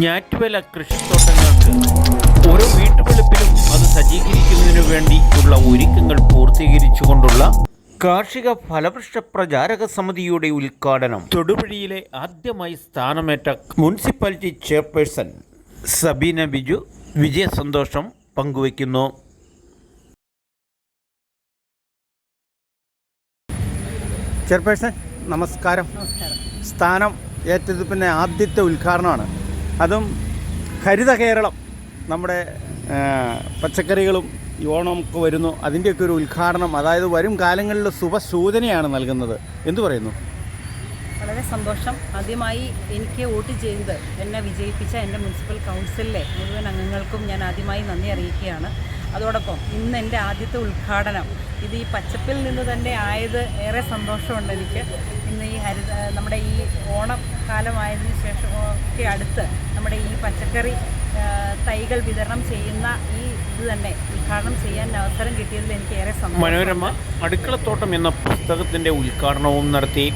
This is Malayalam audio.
ഞാറ്റുവേല കൃഷിത്തോട്ടങ്ങൾക്ക് ഓരോ വീട്ടുവെളുപ്പിലും അത് സജ്ജീകരിക്കുന്നതിനു വേണ്ടിയുള്ള ഒരുക്കങ്ങൾ പൂർത്തീകരിച്ചുകൊണ്ടുള്ള കാർഷിക ഫലവൃക്ഷ പ്രചാരക സമിതിയുടെ ഉദ്ഘാടനം. തൊടുപുഴയിലെ ആദ്യമായി സ്ഥാനമേറ്റ മുനിസിപ്പാലിറ്റി ചെയർപേഴ്സൺ സബീന ബിജു വിജയസന്തോഷം പങ്കുവയ്ക്കുന്നു. ചെയർപേഴ്സൺ നമസ്കാരം. നമസ്കാരം. സ്ഥാനം ഏറ്റത് പിന്നെ ആദ്യത്തെ ഉദ്ഘാടനമാണ്. അതും ഹരിത കേരളം നമ്മുടെ പച്ചക്കറികളും ഓണമൊക്കെ വരുന്നു. അതിന്റെയൊക്കെ ഒരു ഉദ്ഘാടനം അതായത് വരും കാലങ്ങളിൽ ശുഭസൂചനയാണ് നൽകുന്നത്. എന്തു പറയുന്നു? വളരെ സന്തോഷം. ആദ്യമായി എനിക്ക് വോട്ട് ചെയ്ത് എന്നെ വിജയിപ്പിച്ച എന്റെ മുനിസിപ്പൽ കൗൺസിലിലെ മുഴുവൻ അംഗങ്ങൾക്കും ഞാൻ ആദ്യമായി നന്ദി അറിയിക്കുകയാണ്. അതോടൊപ്പം ഇന്ന് എന്റെ ആദ്യത്തെ ഉദ്ഘാടനം. ഇത് ഈ പച്ചപ്പിൽ നിന്ന് തന്നെ ആയത് ഏറെ സന്തോഷമുണ്ട് എനിക്ക്. ഇന്ന് ഈ ഹരിത നമ്മുടെ ഈ ഓണക്കാലമായതിനു ശേഷം ഒക്കെ അടുത്ത് നമ്മുടെ ഈ പച്ചക്കറി തൈകൾ വിതരണം ചെയ്യുന്ന ഈ ഇത് തന്നെ ഉദ്ഘാടനം ചെയ്യാൻ അവസരം കിട്ടിയതിൽ എനിക്ക് ഏറെ മനോരമ അടുക്കളത്തോട്ടം എന്ന പുസ്തകത്തിന്റെ ഉദ്ഘാടനവും നടത്തി